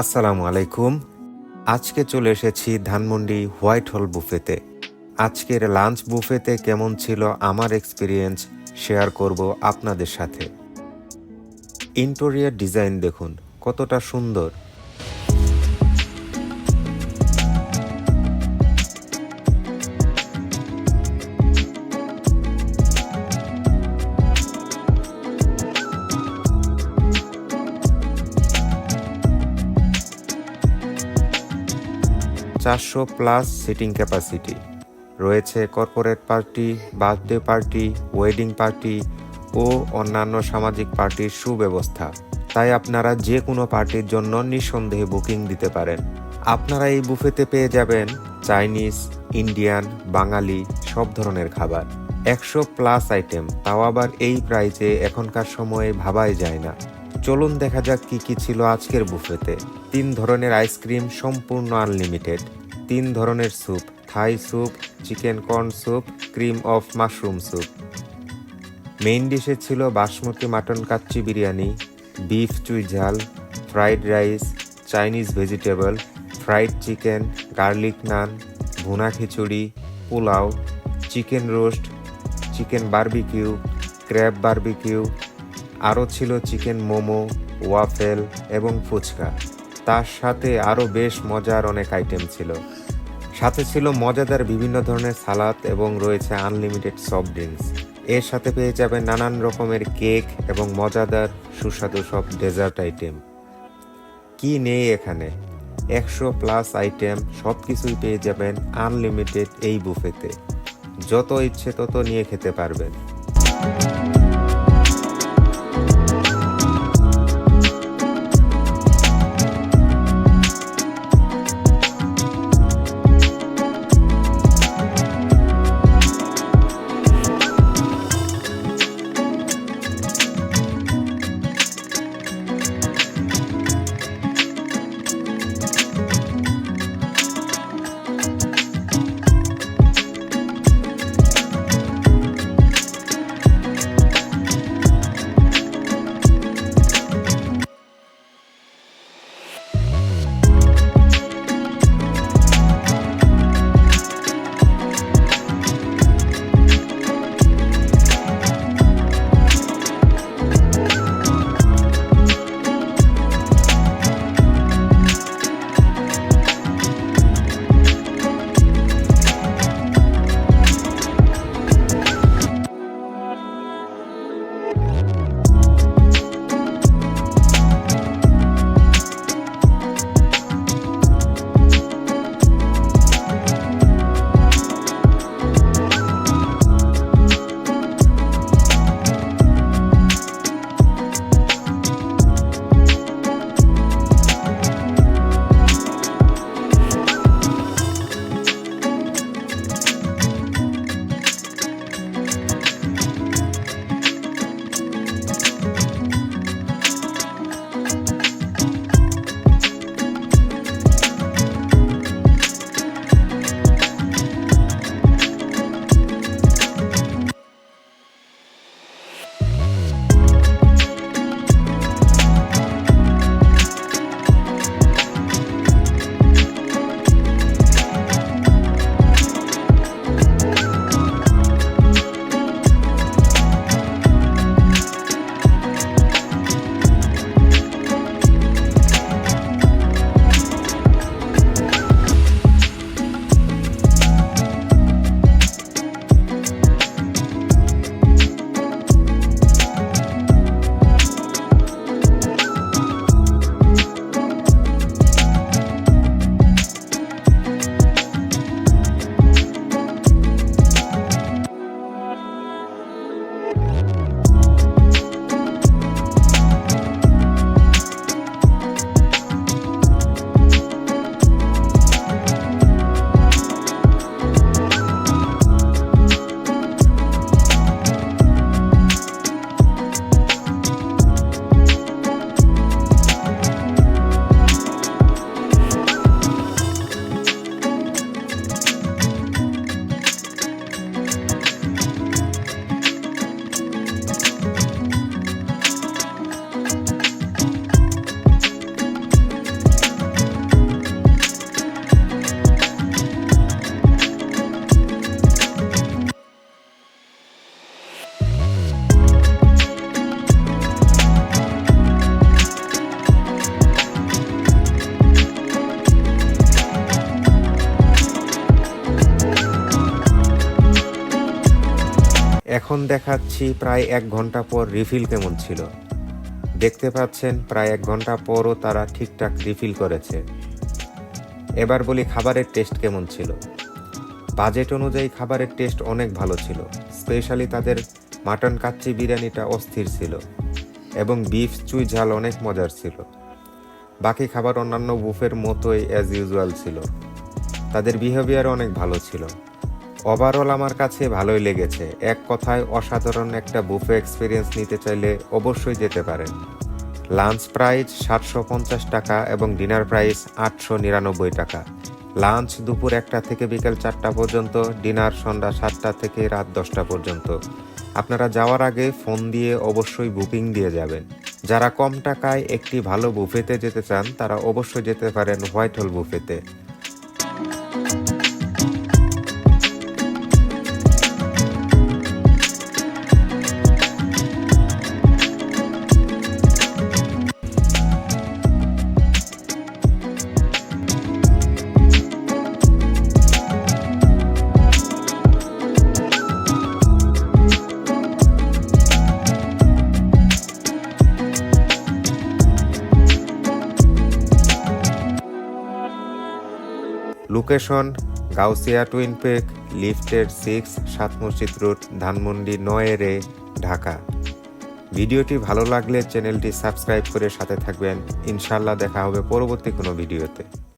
আসসালামু আলাইকুম। আজকে চলে এসেছি ধানমন্ডি হোয়াইট হল বুফেতে। আজকের লাঞ্চ বুফেতে কেমন ছিল আমার এক্সপিরিয়েন্স শেয়ার করব আপনাদের সাথে। ইন্টেরিয়ার ডিজাইন দেখুন, কতটা সুন্দর। চারশো প্লাস সিটিং ক্যাপাসিটি। রয়েছে corporate party, birthday party, wedding party ও অন্যান্য সামাজিক পার্টির সুব্যবস্থা। তাই আপনারা যে কোনো পার্টির জন্য নিঃসন্দেহে বুকিং দিতে পারেন। আপনারা এই বুফেতে পেয়ে যাবেন চাইনিজ, ইন্ডিয়ান, বাঙালি, সব ধরনের খাবার। একশো প্লাস আইটেম, তাও আবার এই প্রাইজে এখনকার সময়ে ভাবাই যায় না। চলুন দেখা যাক কি কি ছিল আজকের বুফেতে। তিন ধরনের আইসক্রিম সম্পূর্ণ আনলিমিটেড। তিন ধরনের soup, Thai soup, chicken corn soup, cream of mushroom soup. Main ডিশে ছিল basmati mutton kacchi biryani, beef chui jhal, fried rice, Chinese vegetable, fried chicken, garlic naan, bhuna khichuri, pulao, chicken roast, chicken barbecue, crab barbecue আরও ছিল chicken momo, waffle এবং ফুচকা। তার সাথে আরও বেশ মজার অনেক আইটেম ছিল। সাথে ছিল মজাদার বিভিন্ন ধরনের সালাদ এবং রয়েছে আনলিমিটেড সফট ড্রিঙ্কস। এর সাথে পেয়ে যাবেন নানান রকমের কেক এবং মজাদার সুস্বাদু সব ডেজার্ট আইটেম। কি নেই এখানে? একশো প্লাস আইটেম সব কিছুই পেয়ে যাবেন আনলিমিটেড এই বুফেতে। যত ইচ্ছে তত নিয়ে খেতে পারবেন। এখন দেখাচ্ছি প্রায় এক ঘণ্টা পর রিফিল কেমন ছিল। দেখতে পাচ্ছেন, প্রায় এক ঘণ্টা পরও তারা ঠিকঠাক রিফিল করেছে। এবার বলি খাবারের টেস্ট কেমন ছিল। বাজেট অনুযায়ী খাবারের টেস্ট অনেক ভালো ছিল। স্পেশালি তাদের মাটন কাচ্চি বিরিয়ানিটা অস্থির ছিল এবং বিফ চুই ঝাল অনেক মজার ছিল। বাকি খাবার অন্যান্য বুফের মতোই অ্যাজ ইউজুয়াল ছিল। তাদের বিহেভিয়ার অনেক ভালো ছিল। ওভারঅল আমার কাছে ভালোই লেগেছে। এক কথায় অসাধারণ একটা বুফে এক্সপিরিয়েন্স নিতে চাইলে অবশ্যই যেতে পারেন। লাঞ্চ প্রাইস সাতশো পঞ্চাশ টাকা এবং ডিনার প্রাইস আটশো নিরানব্বই টাকা। লাঞ্চ দুপুর একটা থেকে বিকেল চারটা পর্যন্ত ডিনার সন্ধ্যা সাতটা থেকে রাত দশটা পর্যন্ত। আপনারা যাওয়ার আগে ফোন দিয়ে অবশ্যই বুকিং দিয়ে যাবেন। যারা কম টাকায় একটি ভালো বুফেতে যেতে চান, তারা অবশ্যই যেতে পারেন হোয়াইট হোল বুফেতে লোকেশন গাউসিয়া টুইন পেক লিফটের সিক্স সাত মসজিদ রোড ধানমন্ডি নয় রে, ঢাকা। ভিডিওটি ভালো লাগলে চ্যানেলটি সাবস্ক্রাইব করে সাথে থাকবেন। ইনশাল্লাহ দেখা হবে পরবর্তী কোনো ভিডিওতে।